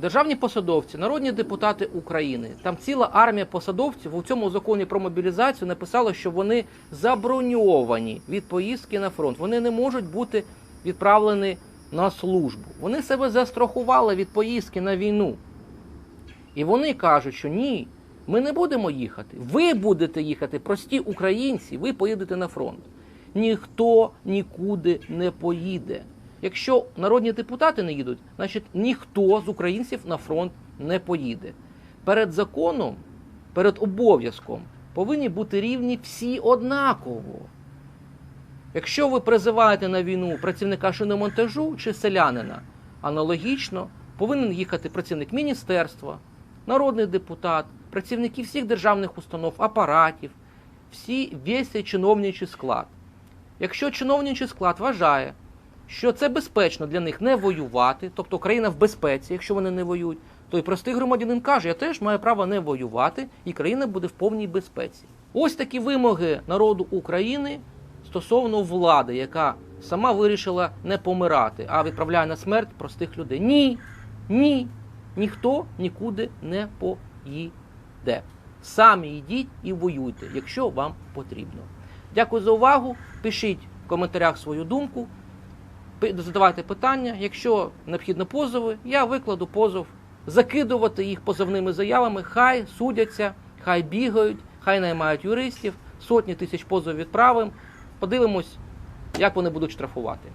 державні посадовці, народні депутати України, там ціла армія посадовців у цьому законі про мобілізацію написала, що вони заброньовані від поїздки на фронт. Вони не можуть бути відправлені на службу. Вони себе застрахували від поїздки на війну. І вони кажуть, що ні, ми не будемо їхати. Ви будете їхати, прості українці, ви поїдете на фронт. Ніхто нікуди не поїде. Якщо народні депутати не їдуть, значить ніхто з українців на фронт не поїде. Перед законом, перед обов'язком повинні бути рівні всі однаково. Якщо ви призиваєте на війну працівника шиномонтажу чи селянина, аналогічно повинен їхати працівник міністерства, народний депутат, працівники всіх державних установ, апаратів, всі, весь чиновничий склад. Якщо чиновничий склад вважає, що це безпечно для них не воювати, тобто країна в безпеці, якщо вони не воюють, то й простий громадянин каже, я теж маю право не воювати, і країна буде в повній безпеці. Ось такі вимоги народу України стосовно влади, яка сама вирішила не помирати, а відправляє на смерть простих людей. Ні, ні, ніхто нікуди не поїде. Самі йдіть і воюйте, якщо вам потрібно. Дякую за увагу. Пишіть в коментарях свою думку, задавайте питання. Якщо необхідно позови, я викладу позов, закидувати їх позовними заявами. Хай судяться, хай бігають, хай наймають юристів, сотні тисяч позовів відправимо. Подивимось, як вони будуть штрафувати.